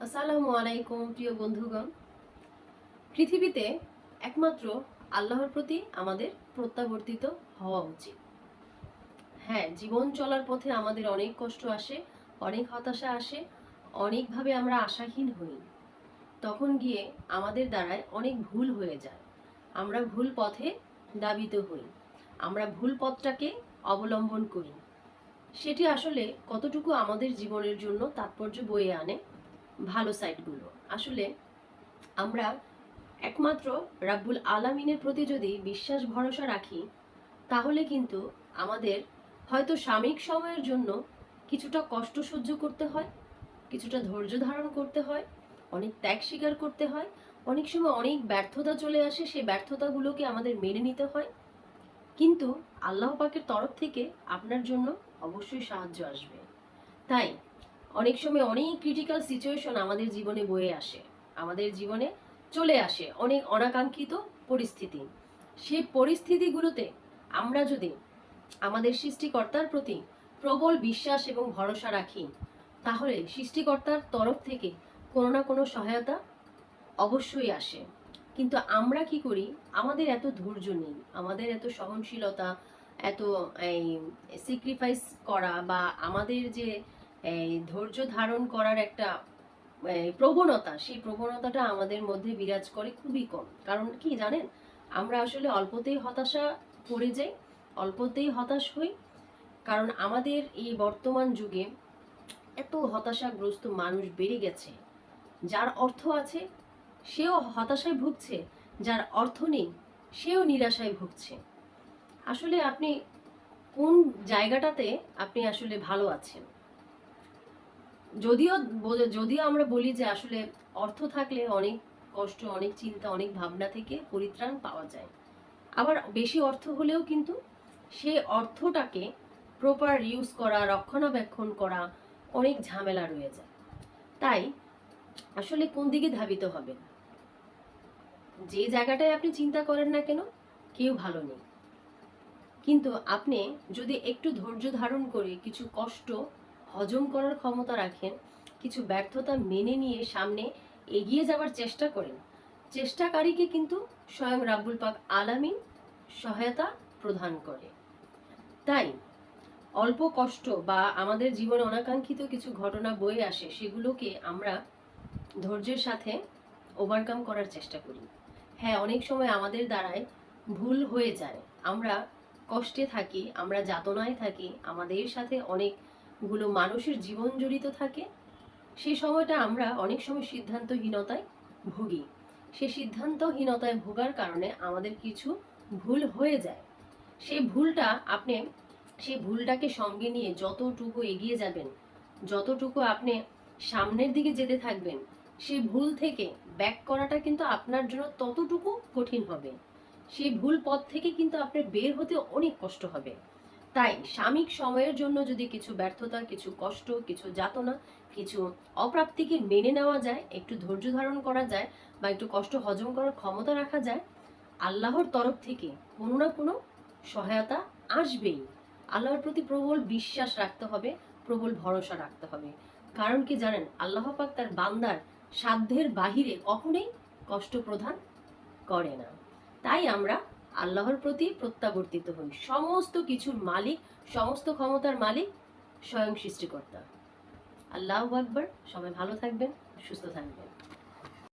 আসসালামু আলাইকুম, প্রিয় বন্ধুগণ। পৃথিবীতে একমাত্র আল্লাহর প্রতি আমাদের প্রত্যাবর্তিত হওয়া উচিত। হ্যাঁ জীবন চলার পথে আমাদের অনেক কষ্ট আসে, অনেক হতাশা আসে, অনেকভাবে আমরা আশাহীন হই। তখন গিয়ে আমাদের দ্বারায় অনেক ভুল হয়ে যায়। আমরা ভুল পথে দাবিত হই। আমরা ভুল পথটাকে অবলম্বন করি। সেটি আসলে কতটুকু আমাদের জীবনের জন্য তাৎপর্য বয়ে আনে ভালো সাইটগুলো আসলে আমরা একমাত্র রাব্বুল আলামিনের প্রতি যদি বিশ্বাস, ভরসা রাখি, তাহলে কিন্তু আমাদের হয়তো সাময়িক সময়ের জন্য কিছুটা কষ্ট সহ্য করতে হয়, কিছুটা ধৈর্য ধারণ করতে হয়, অনেক ত্যাগ স্বীকার করতে হয়, অনেক সময় অনেক ব্যর্থতা চলে আসে সেই ব্যর্থতাগুলোকে আমাদের মেনে নিতে হয়। কিন্তু আল্লাহ পাকের তরফ থেকে আপনার জন্য অবশ্যই সাহায্য আসবে। তাই অনেক সময় অনেক ক্রিটিক্যাল সিচুয়েশন আমাদের জীবনে বয়ে আসে। আমাদের জীবনে চলে আসে অনেক অনাকাঙ্ক্ষিত পরিস্থিতি। সেই পরিস্থিতিগুলোতে আমরা যদি আমাদের সৃষ্টিকর্তার প্রতি প্রবল বিশ্বাস এবং ভরসা রাখি, তাহলে সৃষ্টিকর্তার তরফ থেকে কোনো না কোনো সহায়তা অবশ্যই আসে। কিন্তু আমরা কি করি? আমাদের এত ধৈর্য নেই, আমাদের এত সহনশীলতা, এত এই স্যাক্রিফাইস করা বা আমাদের যে এই ধৈর্য ধারণ করার একটা প্রবণতা, সেই প্রবণতাটা আমাদের মধ্যে বিরাজ করে খুবই কম। কারণ কি জানেন? আমরা আসলে অল্পতেই হতাশা পড়ে যাই, অল্পতেই হতাশ হই। কারণ আমাদের এই বর্তমান যুগে এত হতাশাগ্রস্ত মানুষ বেড়ে গেছে, যার অর্থ আছে সেও হতাশায় ভুগছে, যার অর্থ নেই সেও নিরাশায় ভুগছে। আসলে আপনি কোন জায়গাটাতে আপনি আসলে ভালো আছেন? যদিও যদিও আমরা বলি যে আসলে অর্থ থাকলে অনেক কষ্ট, অনেক চিন্তা, অনেক ভাবনা থেকে পরিত্রাণ পাওয়া যায়। আবার বেশি অর্থ হলেও কিন্তু সেই অর্থটাকে প্রপার ইউজ করা, রক্ষণাবেক্ষণ করা অনেক ঝামেলা রয়ে যায়। তাই আসলে কোন দিকে ধাবিত হবেন? যে জায়গাটায় আপনি চিন্তা করেন না কেন, কেউ ভালো নেই। কিন্তু আপনি যদি একটু ধৈর্য ধারণ করে কিছু কষ্ট হজম করার ক্ষমতা রাখেন, কিছু ব্যর্থতা মেনে নিয়ে সামনে এগিয়ে যাওয়ার চেষ্টা করেন। চেষ্টাকারীকে কিন্তু স্বয়ং রাব্বুল পাক আলামিন সহায়তা প্রদান করে। তাই অল্প কষ্ট বা আমাদের জীবনে অনাকাঙ্ক্ষিত কিছু ঘটনা বয়ে আসে, সেগুলোকে আমরা ধৈর্যের সাথে ওভারকাম করার চেষ্টা করি। হ্যাঁ অনেক সময় আমাদের দ্বারায় ভুল হয়ে যায়। আমরা কষ্টে থাকি, আমরা যাতনায় থাকি, আমাদের সাথে অনেকগুলো মানুষের জীবন জড়িত থাকে সেই সময়টা আমরা অনেক সময় সিদ্ধান্তহীনতায় ভুগি। সেই সিদ্ধান্তহীনতায় ভোগার কারণে আমাদের কিছু ভুল হয়ে যায়। সেই ভুলটা আপনি সেই ভুলটাকে সঙ্গে নিয়ে যতটুকু এগিয়ে যাবেন, যতটুকু আপনি সামনের দিকে যেতে থাকবেন সেই ভুল থেকে ব্যাক করাটা কিন্তু আপনার জন্য ততটুকু কঠিন হবে। সেই ভুল পথ থেকে কিন্তু আপনার বের হতে অনেক কষ্ট হবে। তাই সাময়িক সময়ের জন্য যদি কিছু ব্যর্থতা, কিছু কষ্ট, কিছু যাতনা, কিছু অপ্রাপ্তিকে মেনে নেওয়া যায়, একটু ধৈর্য ধারণ করা যায় বা একটু কষ্ট হজম করার ক্ষমতা রাখা যায়, আল্লাহর তরফ থেকে কোনো না কোনো সহায়তা আসবেই। আল্লাহর প্রতি প্রবল বিশ্বাস রাখতে হবে, প্রবল ভরসা রাখতে হবে। কারণ কি জানেন, আল্লাহ পাক তার বান্দার সাধ্যের বাহিরে কখনোই কষ্ট প্রদান করে না। তাই আমরা আল্লাহর প্রতি প্রত্যাবর্তিত হই। সমস্ত কিছুর মালিক, সমস্ত ক্ষমতার মালিক স্বয়ং সৃষ্টিকর্তা। আল্লাহ আকবর, সবাই ভালো থাকবেন, সুস্থ থাকবেন।